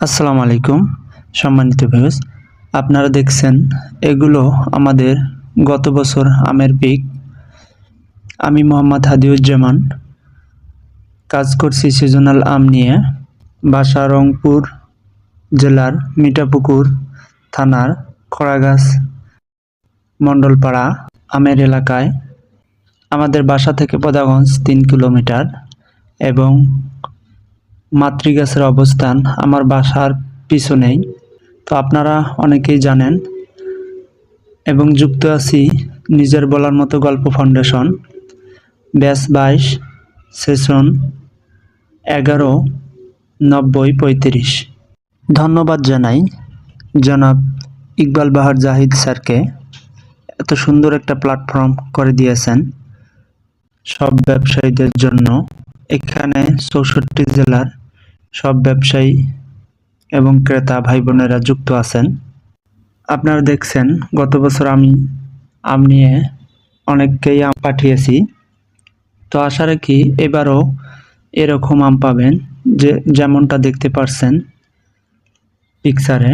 আসসালামু আলাইকুম, সম্মানিত ভিউস আপনারা দেখছেন, এগুলো আমাদের গত বছর আমের পিক। আমি মোহাম্মদ হাদিউজ্জামান। কাজ করছি সিজনাল আম নিয়ে। বাসা রংপুর জেলার মিঠাপুকুর থানার খড়াগাছ মণ্ডলপাড়া আমের এলাকায়। আমাদের বাসা থেকে পদাগঞ্জ তিন কিলোমিটার এবং মাতৃগাছের অবস্থান আমার বাসার পিছনেই। তো আপনারা অনেকেই জানেন এবং যুক্ত আছি নিজের বলার মতো গল্প ফাউন্ডেশন। ব্যাস বাইশ, সেশন এগারো, নব্বই, পঁয়ত্রিশ। ধন্যবাদ জানাই জনাব ইকবাল বাহার জাহিদ স্যারকে এত সুন্দর একটা প্ল্যাটফর্ম করে দিয়েছেন। সব ব্যবসায়ীদের জন্য এখানে চৌষট্টি জেলার সব ব্যবসায়ী এবং ক্রেতা ভাই বোনেরা যুক্ত আছেন। আপনারা দেখছেন, গত বছর আমি, আম নিয়ে অনেককেই আম পাঠিয়েছি। তো আশা রাখি এবারও এরকম আম পাবেন যে, যেমনটা দেখতে পারছেন পিকচারে।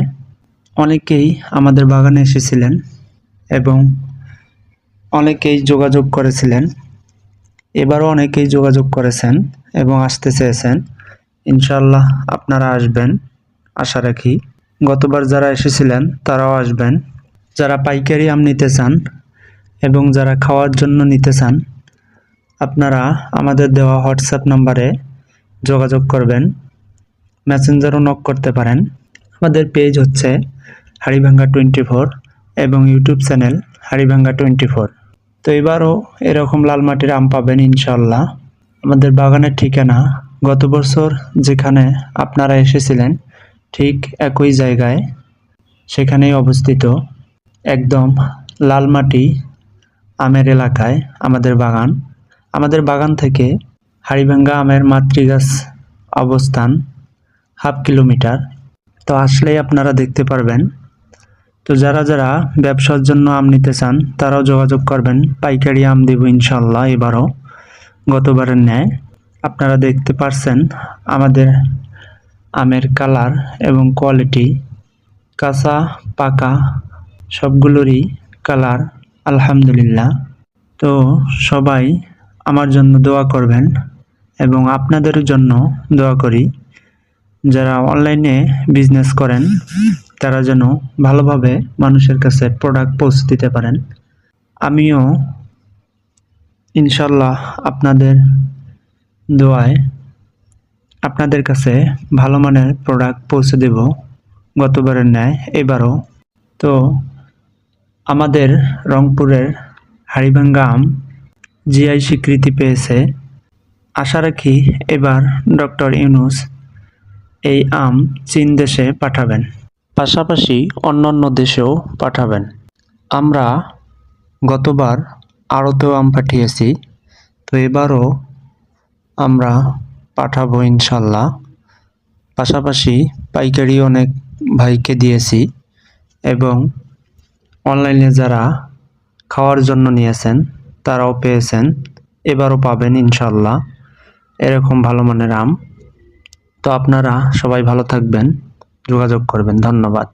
অনেকেই আমাদের বাগানে এসেছিলেন এবং অনেকেই যোগাযোগ করেছিলেন। এবারও অনেকেই যোগাযোগ করেছেন এবং আসতে চেয়েছেন। ইনশাল্লাহ আপনারা আসবেন, আশা রাখি। গতবার যারা এসেছিলেন, তারাও আসবেন। যারা পাইকারি আম নিতে চান এবং যারা খাওয়ার জন্য নিতে চান, আপনারা আমাদের দেওয়া হোয়াটসঅ্যাপ নাম্বারে যোগাযোগ করবেন। মেসেঞ্জারও নক করতে পারেন। আমাদের পেজ হচ্ছে হাড়িভাঙ্গা টোয়েন্টি ফোর এবং YouTube channel Haribhanga twenty four তো এবারও এরকম লাল মাটির আম পাবেন ইনশাল্লাহ আমাদের বাগানের ঠিকানা গত বছর যেখানে আপনারা এসেছিলেন, ঠিক একই জায়গায় সেখানেই অবস্থিত একদম লাল মাটি আমের এলাকায় আমাদের বাগান। আমাদের বাগান থেকে হাড়িভাঙ্গা আমের মাতৃগাছ অবস্থান হাফ কিলোমিটার। তো আসলেই আপনারা দেখতে পারবেন তো যারা যারা ব্যবসার জন্য আম নিতে চান, তারাও যোগাযোগ করবেন। পাইকারি আম দেব ইনশাল্লাহ এবারও। গতবারের ন্যায় আপনারা দেখতে পারছেন আমাদের আমের কালার এবং কোয়ালিটি। কাঁচা, পাকা সবগুলোরই কালার, আলহামদুলিল্লাহ। তো সবাই আমার জন্য দোয়া করবেন এবং আপনাদের জন্য দোয়া করি। যারা অনলাইনে বিজনেস করেন তারা যেন ভালোভাবে মানুষের কাছে প্রোডাক্ট পৌঁছে দিতে পারেন। আমিও ইনশাল্লাহ আপনাদের দোয়ায় আপনাদের কাছে ভালো মানের প্রোডাক্ট পৌঁছে দেব গতবারের ন্যায়, এবারও। তো আমাদের রংপুরের হাড়িভাঙ্গা আম জিআই স্বীকৃতি পেয়েছে। আশা রাখি এবার ডক্টর ইউনুস এই আম চীন দেশে পাঠাবেন। পাশাপাশি অন্যান্য দেশেও পাঠাবেন। আমরা গতবার আড়তেও আম পাঠিয়েছি, তো এবারও আমরা পাঠাবো ইনশাল্লাহ। পাশাপাশি পাইকারি অনেক ভাইকে দিয়েছি এবং অনলাইনে যারা খাওয়ার জন্য নিয়েছেন, তারাও পেয়েছেন, এবারও পাবেন ইনশাল্লাহ। এরকম ভালো মানের আম। তো আপনারা সবাই ভালো থাকবেন। যোগাযোগ করবেন। ধন্যবাদ।